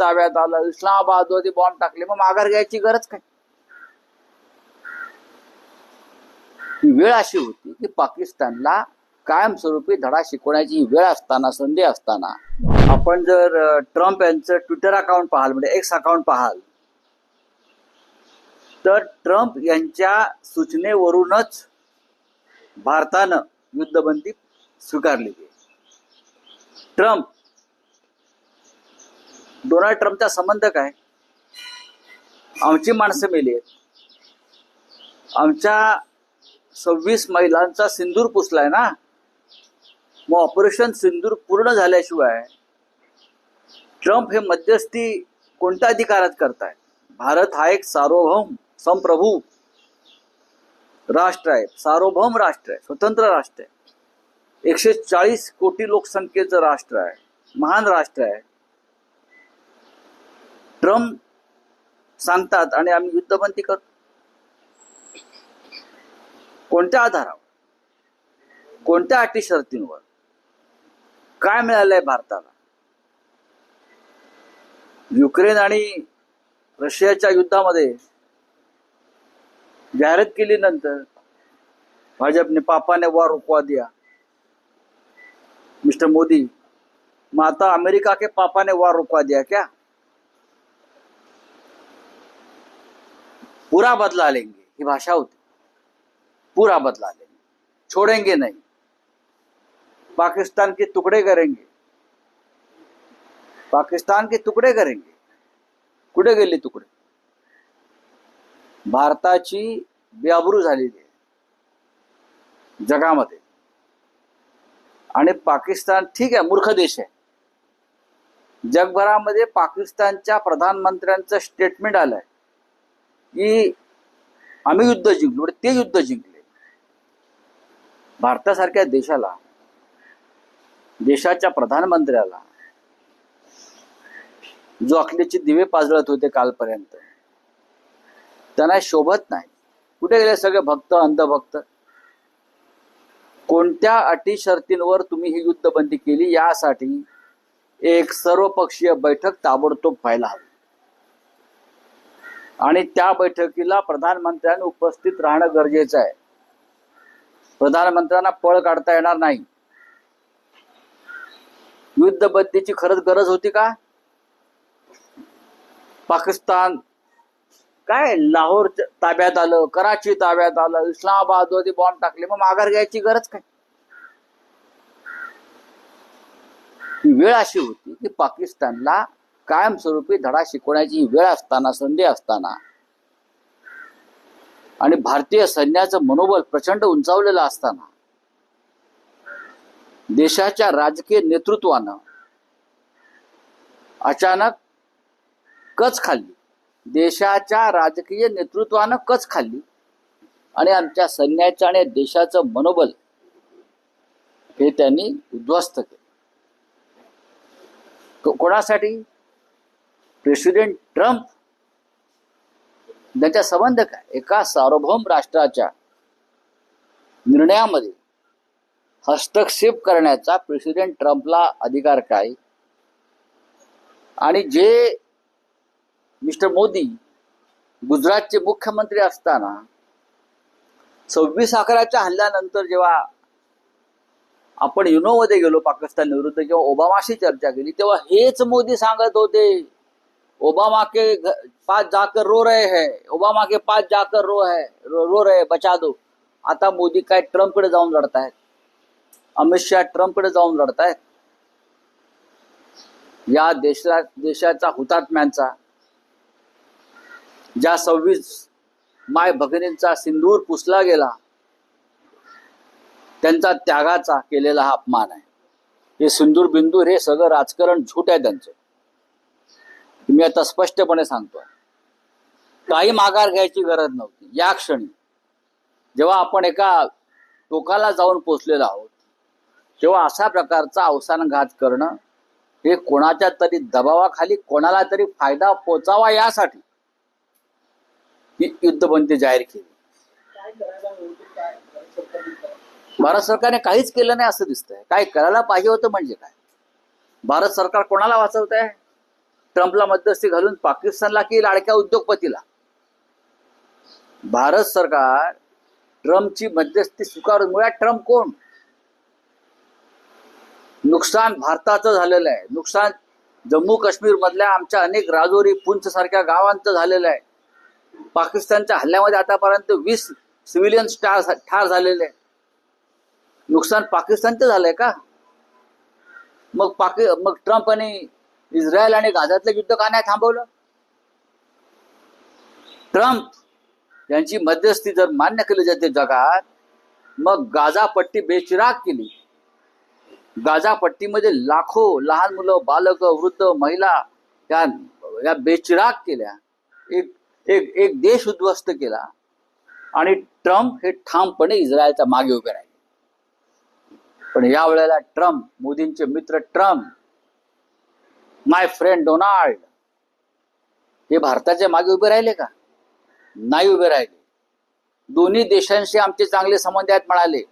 ताब्यात आलं इस्लामाबादवरती बॉम्ब टाकले. मग माघार घ्यायची गरज काय? ही वेळ अशी होती की पाकिस्तानला कायमस्वरूपी धडा शिकवण्याची वेळ असताना संधी असताना आपण जर ट्रम्प यांचं ट्विटर अकाउंट पाहाल म्हणजे एक्स अकाउंट पाहाल तर ट्रम्प यांच्या सूचनेवरूनच भारतानं युद्धबंदी स्वीकारलेली आहे ट्रम्प डोनाल्ड ट्रम्पचा संबंध काय? आमची माणसं मेली आहेत. आमच्या सव्वीस महिलांचा सिंदूर पुसलाय ना? मग ऑपरेशन सिंदूर पूर्ण झाल्याशिवाय ट्रम्प हे मध्यस्थी कोणत्या अधिकारात करतायत? भारत हा एक सार्वभौम संप्रभू राष्ट्र आहे. सार्वभौम राष्ट्र आहे. स्वतंत्र राष्ट्र आहे. एकशे चाळीस कोटी लोकसंख्येचं राष्ट्र आहे. महान राष्ट्र आहे. ट्रम्प सांगतात आणि आम्ही युद्धबंदी करतो. कोणत्या आधारावर? कोणत्या अटी शर्तींवर? काय मिळालंय भारताला? युक्रेन आणि रशियाच्या युद्धामध्ये जाहिरात केली नंतर भाजपने पापाने वार रुकवा दिया मिस्टर मोदी मग आता अमेरिका के पापाने वार रुकवा दिया क्या? पूरा बदला लेंगे ही भाषा होती पूरा बदला लेंगे। छोड़ेंगे नहीं। पाकिस्तान के टुकड़े करेंगे। पाकिस्तान के तुकडे करेंगे। कुठे गेले तुकडे भारताची बेआबरू झालेली आहे। जगामध्ये. आणि पाकिस्तान ठीक आहे मूर्ख देश आहे. जगभरामध्ये पाकिस्तानच्या प्रधानमंत्र्यांचं स्टेटमेंट आलंय. की आम्ही युद्ध जिंकलो ते युद्ध जिंकले. भारतासारख्या देशाला देशाच्या प्रधानमंत्र्याला जो अखिलेचे दिवे पाजळत होते कालपर्यंत त्यांना शोभत नाही. कुठे गेले सगळे भक्त अंधभक्त? कोणत्या अटी शर्तींवर तुम्ही ही युद्धबंदी केली? यासाठी एक सर्वपक्षीय बैठक ताबडतोब व्हायला हवी. आणि त्या बैठकीला प्रधानमंत्र्यांनी उपस्थित राहणं गरजेचं आहे. प्रधानमंत्र्यांना पळ काढता येणार नाही. युद्धबंदीची खरंच गरज होती का? पाकिस्तान काय लाहोर ताब्यात आलं कराची ताब्यात आलं इस्लामाबाद वरती बॉम्ब टाकले मग माघार घ्यायची गरज काय? वेळ अशी होती की पाकिस्तानला कायमस्वरूपी धडा शिकवण्याची वेळ असताना संधी असताना. आणि भारतीय सैन्याचं मनोबल प्रचंड उंचावलेलं असताना देशाच्या राजकीय नेतृत्वानं अचानक कच खाल्ली. देशाच्या राजकीय नेतृत्वानं कच खाल्ली. आणि आमच्या सैन्याचं आणि देशाचं मनोबल हे त्यांनी उद्ध्वस्त केलं. कोणासाठी? प्रेसिडेंट ट्रम्प त्यांचा संबंध काय? एका सार्वभौम राष्ट्राच्या निर्णयामध्ये हस्तक्षेप करण्याचा प्रेसिडेंट ट्रम्पला अधिकार काय? आणि जे मिस्टर मोदी गुजरातचे मुख्यमंत्री असताना सव्वीस अकराच्या हल्ल्यानंतर जेव्हा आपण युनोमध्ये गेलो पाकिस्तान विरुद्ध किंवा ओबामाशी चर्चा केली तेव्हा हेच मोदी सांगत होते. ओबामा के पास जाकर रो रहे हैं। ओबामा के पास जाकर रो है रो, रो रहे बचा दो। आता मोदी काय ट्रम्पकडे जाऊन लढतायत अमित शहा ट्रम्पकडे जाऊन लढतायत या देशा देशाचा हुतात्म्यांचा ज्या सव्वीस माय भगिनींचा सिंदूर पुसला गेला त्यांचा त्यागाचा केलेला हा अपमान आहे. हे सिंदूर बिंदूर हे सगळं राजकारण झूट आहे त्यांचं. मी आता स्पष्टपणे सांगतो. काही माघार घ्यायची गरज नव्हती. या क्षणी जेव्हा आपण एका टोकाला जाऊन पोचलेलो आहोत तेव्हा अशा प्रकारचा अवसानघात करणं हे कोणाच्या तरी दबावाखाली कोणाला तरी फायदा पोचावा यासाठी ही युद्धबंदी जाहीर केली. भारत सरकारने काहीच केलं नाही असं दिसतंय. काय करायला पाहिजे होतं म्हणजे काय? भारत सरकार कोणाला वाचवत आहे ट्रम्पला मध्यस्थी घालून पाकिस्तानला की लाडक्या उद्योगपतीला? भारत सरकार ट्रम्पची मध्यस्थी स्वीकारून मुळात ट्रम्प कोण? नुकसान भारताचं झालेलं आहे. नुकसान जम्मू काश्मीर मधल्या आमच्या अनेक राजौरी पुंछ सारख्या गावांचं झालेलं आहे. पाकिस्तानच्या हल्ल्यामध्ये आतापर्यंत वीस सिव्हिलियन स्टार ठार झालेले आहे नुकसान पाकिस्तानचं झालंय का? मग पाकि मग ट्रम्प आणि इस्रायल आणि गाझातलं युद्ध का नाही थांबवलं? ट्रम्प यांची मध्यस्थी जर मान्य केली जाते जगात मग गाझा पट्टी बेचिराग केली. गाझा पट्टीमध्ये लाखो लहान मुलं बालक वृद्ध महिला या या बेचिराग केल्या. एक एक एक देश उद्ध्वस्त केला. आणि ट्रम्प हे ठामपणे इस्रायलच्या मागे उभे राहिले. पण या वेळेला ट्रम्प मोदींचे मित्र ट्रम्प माय फ्रेंड डोनाल्ड हे भारताच्या मागे उभे राहिले का? नाही उभे राहिले. दोन्ही देशांशी आमचे चांगले संबंध आहेत म्हणाले.